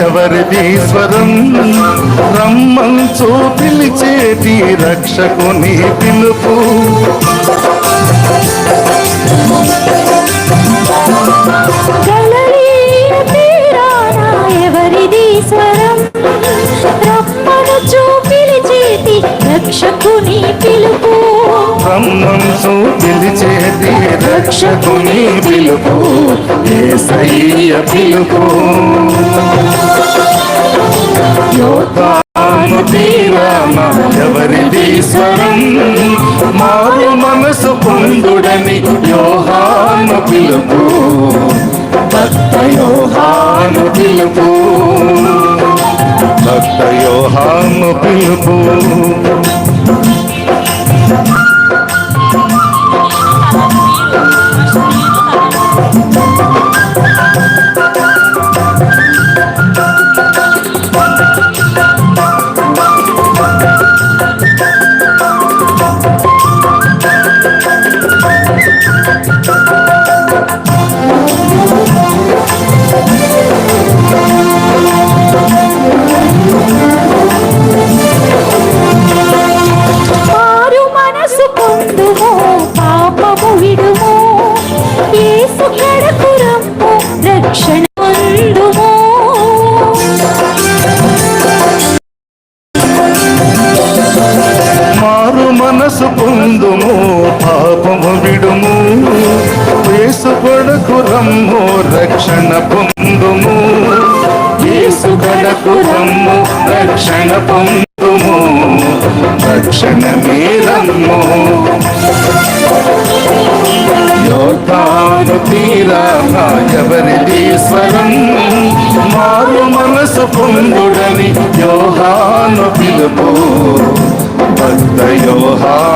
ఎవరిదీశ్వరం రమ్మంచు పిలిచేటి రక్షకుని పిలుపు. రక్షకుని పిలుపు. రమ్మంచు పిలిచేది రక్షకుని పిలుపు ఏసయ్య పిలుపు. ఎవరిది స్వరం మారు మనసు పొందుడని యోహాను పిలుపు. భక్త యోహాను పిలుపు. భక్త యోహాను పిలుపు. మారు మనసు పొందుము పాపము విడుము. వేసు కొడకు రమ్ము రక్షణ పొందుము. వేసు కొడకు రమ్ము రక్షణ పొందుము. రక్షణ మీరమ్ము యోగాను తీరా ఎవరిది స్వరం మారు మనసు పొందుడని యోహాను పిలుపు భక్త యోహాను పిలుపు